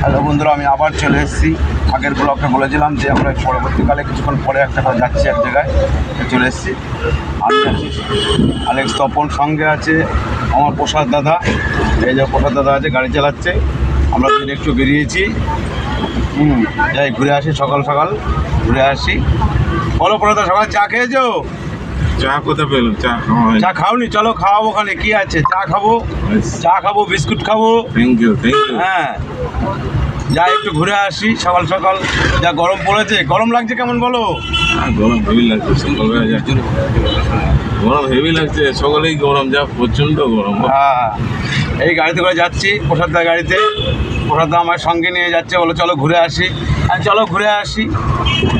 Hello বন্ধুরা, আমি আবার চলে এসেছি আগের ব্লকে বলেছিলাম যে আমরা পরবর্তীকালে কিছুক্ষণ পরে একটা যাচ্ছি এক জায়গায়। চলে এসেছি। আমি আছি আলেক্স তপন, সঙ্গে আছে আমার প্রসাদ দাদা। এই যে প্রসাদ দাদা আছে, গাড়ি চালাচ্ছে। আমরা দিন একটু বেরিয়েছি। হুম, যাই, ঘুরে আসি সকাল সকাল। ঘুরে আসি। বলো প্রসাদ সকাল চা খেয়েছো? চা কোথায় পেলাম চা খাওয়া হয় চা খাওনি চলো খাওয়াবো ওখানে কি আছে? চা খাব চা খাব বিস্কুট খাব। থ্যাংক ইউ থ্যাংক ইউ হ্যাঁ। যাই একটু ঘুরে আসি সকাল সকাল যা গরম পড়েছে। গরম লাগছে কেমন বলো? গরম হেভি লাগছে সকালবেলা যা গরম হেভি লাগছে সকালেই গরম যা প্রচণ্ড গরম। হ্যাঁ। এই গাড়িতে করে যাচ্ছি প্রসাদদার গাড়িতে। প্রসাদদা আমার সঙ্গে নিয়ে যাচ্ছে বলো চলো ঘুরে আসি। আর চলো ঘুরে আসি।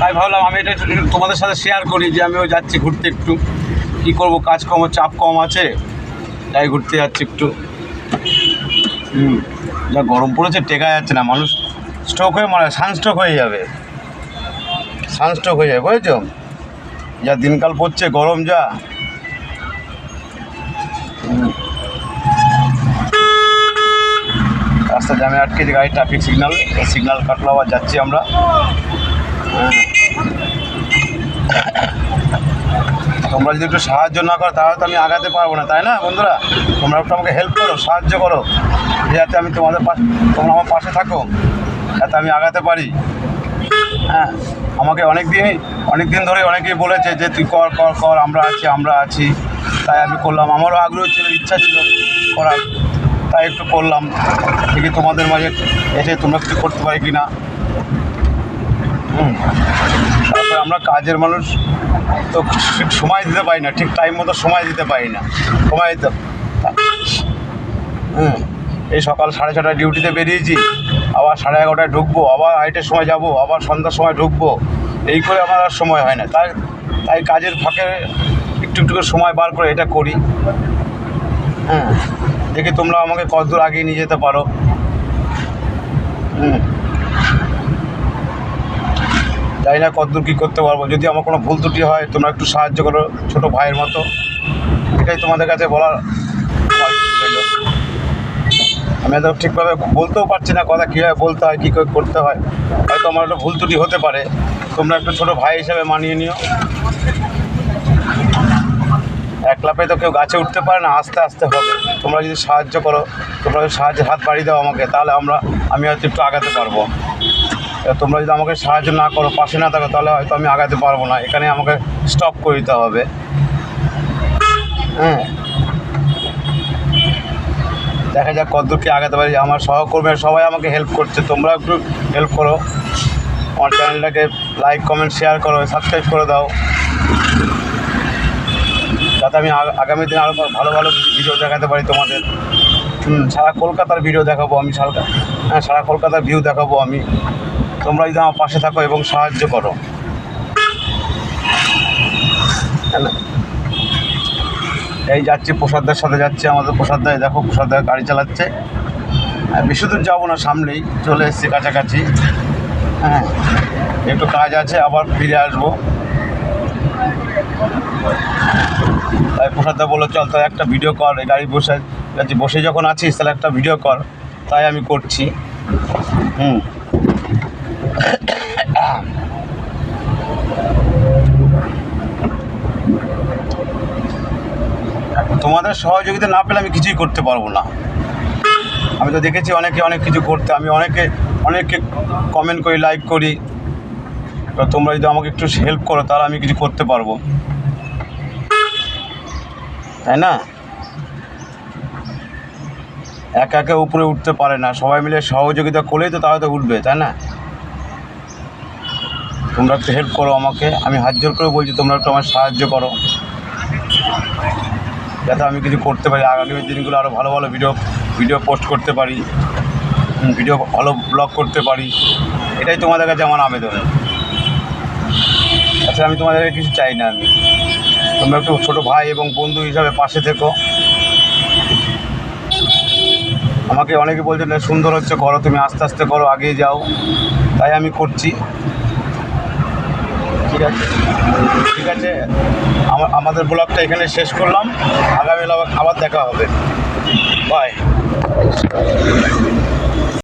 তাই ভাবলাম আমি এটা তোমাদের সাথে শেয়ার করি যে আমিও যাচ্ছি ঘুরতে একটু। কী করব? কাজ কম, চাপ কম আছে? তাই ঘুরতে যাচ্ছি একটু। হুম, যা গরম পড়েছে, টেকা যাচ্ছে না। মানুষ স্ট্রোক হয়ে মারা সানস্ট্রোক হয়ে যাবে। সানস্ট্রোক হয়ে যাবে, বুঝেছ? যা দিনকাল পড়ছে, গরম যা। রাস্তা জ্যামে আটকেছে গাড়ি ট্রাফিক সিগন্যাল সিগনাল কাটলো আবার যাচ্ছি আমরা। তোমরা যদি একটু সাহায্য না করো, তাহলে তো আমি আগাতে পারব না, তাই না বন্ধুরা? তোমরা একটু আমাকে হেল্প করো, সাহায্য করো, যাতে আমি তোমাদের পাশে, তোমরা আমার পাশে থাকো, যাতে আমি আগাতে পারি। হ্যাঁ আমাকে অনেক দিনই অনেক দিন ধরে অনেকেই বলেছে যে, তুই কর কর কর, আমরা আছি আমরা আছি। তাই আমি করলাম, আমারও আগ্রহ ছিল, ইচ্ছা ছিল করার, তাই একটু করলাম। দেখি তোমাদের মাঝে এসে তোমরা কিছু করতে পারি কি না হুম। আমরা কাজের মানুষ তো সময় দিতে পারি না, ঠিক টাইম মতো সময় দিতে পারি না। সময় দিতে হুম, এই সকাল সাড়ে ছটায় ডিউটিতে বেরিয়েছি, আবার সাড়ে এগারোটায় ঢুকবো, আবার আড়াইটের সময় যাব, আবার সন্ধ্যার সময় ঢুকবো। এই করে আমার আর সময় হয় না। তাই তাই কাজের ফাঁকে একটু একটু করে সময় বার করে এটা করি। হ্যাঁ দেখি তোমরা আমাকে কতদূর আগিয়ে নিয়ে যেতে পারো। হুম। জানি না কতদূর কী করতে পারব। যদি আমার কোনো ভুল ত্রুটি হয়, তোমরা একটু সাহায্য করো ছোটো ভাইয়ের মতো। এটাই তোমাদের কাছে বলার আমি তো ঠিকভাবে বলতেও পারছি না কথা, কীভাবে বলতে হয়, কী করে করতে হয়। হয়তো আমার একটা ভুল ত্রুটি হতে পারে। তোমরা একটু ছোটো ভাই হিসাবে মানিয়ে নিও। একলা পেয়ে তো কেউ গাছে উঠতে পারে না, আস্তে আস্তে হবে। তোমরা যদি সাহায্য করো, তোমরা যদি সাহায্যের হাত বাড়িয়ে দাও আমাকে, তাহলে আমরা, আমি হয়তো একটু আগাতে পারব। তোমরা যদি আমাকে সাহায্য না করো, পাশে না থাকো, তাহলে হয়তো আমি আগাতে পারব না। এখানে আমাকে স্টপ করে দিতে হবে। হ্যাঁ। দেখা যাক কতদূর কি আগাতে পারি। আমার সহকর্মীরা সবাই আমাকে হেল্প করছে। তোমরা একটু হেল্প করো। আমার চ্যানেলটাকে লাইক কমেন্ট শেয়ার করো। সাবস্ক্রাইব করে দাও। যাতে আমি আগামী দিনে আরও ভালো ভালো ভিডিও দেখাতে পারি তোমাদের। সারা কলকাতার ভিডিও দেখাবো আমি সারা হ্যাঁ সারা কলকাতার ভিউ দেখাবো আমি। তোমরা যদি আমার পাশে থাকো এবং সাহায্য করো। এই যাচ্ছি, প্রসাদদার সাথে যাচ্ছে, আমাদের প্রসাদদা এই দেখো প্রসাদদা গাড়ি চালাচ্ছে। বেশি দূর যাব না, সামনেই চলে এসেছি কাছাকাছি। হ্যাঁ একটু কাজ আছে, আবার ফিরে আসব। তাই প্রসাদদা বলল, চল তাহলে একটা ভিডিও কর, এই গাড়ি বসে বসে যখন আছিস, তাহলে একটা ভিডিও কর। তাই আমি করছি। হুম। তোমাদের সহযোগিতা না পেলে আমি কিছুই করতে পারব না। আমি তো দেখেছি অনেকে অনেক কিছু করতে, আমি অনেকে, অনেককে কমেন্ট করি লাইক করি। তোমরা যদি আমাকে একটু হেল্প করো, তাহলে আমি কিছু করতে পারব। তাই না? একা একা উপরে উঠতে পারে না। সবাই মিলে সহযোগিতা করলেই তো তাহলে তো উঠবে, তাই না? তোমরা একটু হেল্প করো আমাকে। আমি হাত জোর করে বলছি, তোমরা একটু আমার সাহায্য করো। যাতে আমি কিছু করতে পারি। আগামী দিনগুলো আরও ভালো ভালো ভিডিও ভিডিও পোস্ট করতে পারি। ভিডিও ভালো ব্লগ করতে পারি। এটাই তোমাদের কাছে আমার আবেদন। আচ্ছা আমি তোমাদের কাছে চাই না আমি। তোমরা একটু ছোটো ভাই এবং বন্ধু হিসাবে পাশে থেকো। আমাকে অনেকে বলছে, না, সুন্দর হচ্ছে, করো, তুমি আস্তে আস্তে করো, আগিয়ে যাও। তাই আমি করছি। ঠিক আছে? ঠিক আছে? আমাদের ব্লগটা এখানে শেষ করলাম। আগামী আবার দেখা হবে। বাই